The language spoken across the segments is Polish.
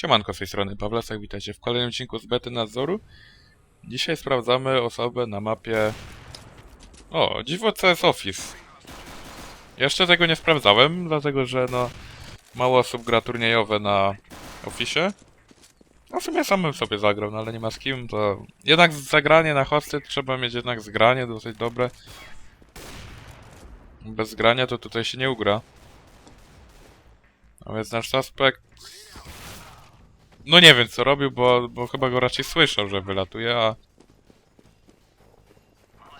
Siemanko z tej strony Pawlasek, witajcie w kolejnym odcinku z Bety Nadzoru. Dzisiaj sprawdzamy osobę na mapie... O, dziwo CS Office. Jeszcze tego nie sprawdzałem, dlatego że no... Mało osób gra turniejowe na Office. No w sumie sam bym sobie zagrał, no ale nie ma z kim, to... Jednak zagranie na hosty trzeba mieć jednak zgranie dosyć dobre. Bez grania to tutaj się nie ugra. A więc nasz suspekt no nie wiem co robił, bo, bo chyba go raczej słyszał, że wylatuje, a...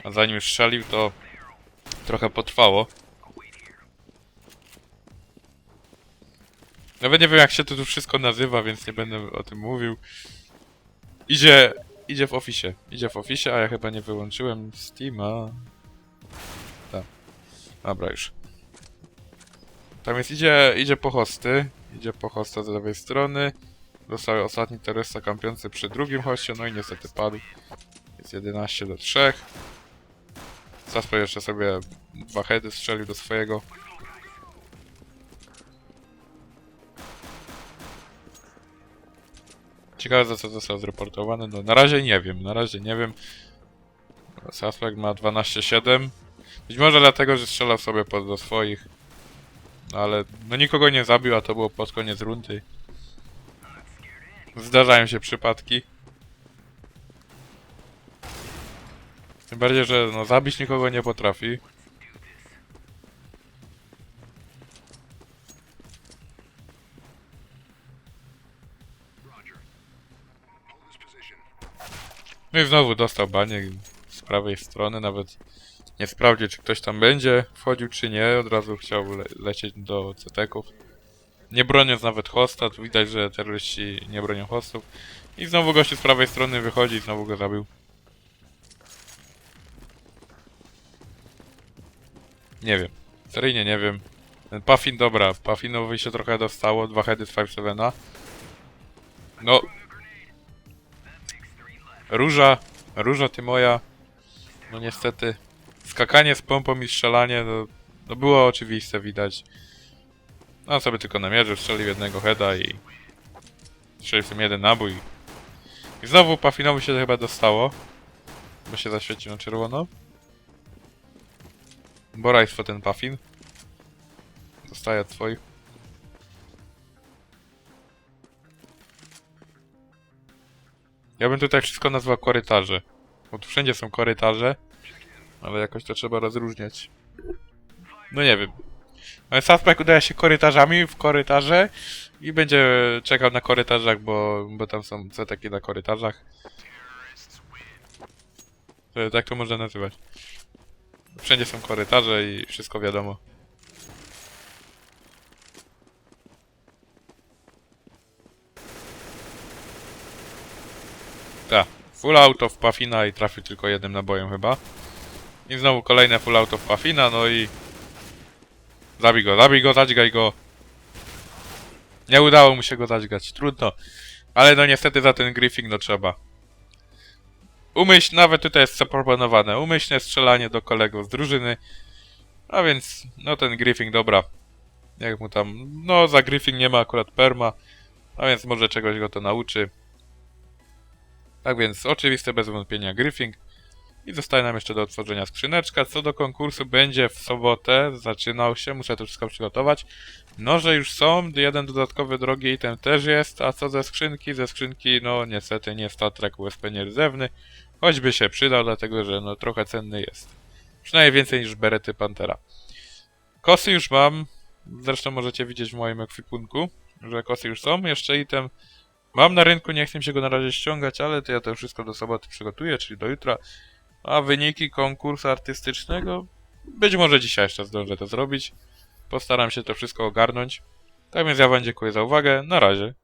A zanim strzelił, to trochę potrwało. Nawet nie wiem jak się to tu wszystko nazywa, więc nie będę o tym mówił. Idzie, idzie w oficie. Idzie w oficie, a ja chyba nie wyłączyłem Steama. Tak. Dobra już. Tam jest, idzie, idzie po hosty. Idzie po hosta z lewej strony. Został ostatni terrorysta kampiący przy drugim hoście, no i niestety padł. Jest 11 do 3. Saspo jeszcze sobie dwa heady strzelił do swojego. Ciekawe za co został zreportowany. No na razie nie wiem, na razie nie wiem. Suspect ma 12-7. Być może dlatego, że strzelał sobie pod do swoich. No ale no nikogo nie zabił, a to było pod koniec rundy. Zdarzają się przypadki. Tym bardziej, że no zabić nikogo nie potrafi. No i znowu dostał baniek z prawej strony, nawet nie sprawdził czy ktoś tam będzie wchodził czy nie, od razu chciał le lecieć do ceteków. Nie broniąc nawet hosta, tu widać, że terroryści nie bronią hostów. I znowu gościu z prawej strony wychodzi i znowu go zabił. Nie wiem. Seryjnie nie wiem. Ten Puffin, dobra, Puffinowi się trochę dostało, dwa heady z 5-7. No. Róża, róża ty moja. No niestety. Skakanie z pompą i strzelanie, no, no było oczywiste, widać. No sobie tylko namierzył, strzelił jednego heada i... Strzelił w tym jeden nabój. I znowu Puffinowi się to chyba dostało. Bo się zaświecił na czerwono. Borajstwo ten Puffin. Dostaje od twoich. Ja bym tutaj wszystko nazwał korytarze. Bo tu wszędzie są korytarze. Ale jakoś to trzeba rozróżniać. No nie wiem. Suspect udaje się korytarzami w korytarze i będzie czekał na korytarzach, bo, bo tam są takie na korytarzach. E, Tak to można nazywać. Wszędzie są korytarze i wszystko wiadomo. Tak, full auto w Puffina i trafił tylko jednym nabojem chyba. I znowu kolejne full auto w Puffina, no i Zabij go, zabij go, zadźgaj go. Nie udało mu się go zadźgać, trudno. Ale no niestety za ten griffing no trzeba. Umyśl, nawet tutaj jest zaproponowane, umyślne strzelanie do kolegów z drużyny. A więc, no ten griffing, dobra. Jak mu tam, no za griffing nie ma akurat perma. A więc może czegoś go to nauczy. Tak więc, oczywiste bez wątpienia griffing. I zostaje nam jeszcze do otworzenia skrzyneczka. Co do konkursu, będzie w sobotę. Zaczynał się, muszę to wszystko przygotować. Noże już są, jeden dodatkowy drogi item też jest. A co ze skrzynki? Ze skrzynki, no niestety nie Star Trek USP nierdzewny. Choćby się przydał, dlatego że no trochę cenny jest. Przynajmniej więcej niż berety Pantera. Kosy już mam. Zresztą możecie widzieć w moim ekwipunku, że kosy już są. Jeszcze item mam na rynku, nie chcę się go na razie ściągać, ale to ja to wszystko do soboty przygotuję, czyli do jutra. A wyniki konkursu artystycznego? Być może dzisiaj jeszcze zdążę to zrobić. Postaram się to wszystko ogarnąć. Tak więc ja wam dziękuję za uwagę. Na razie.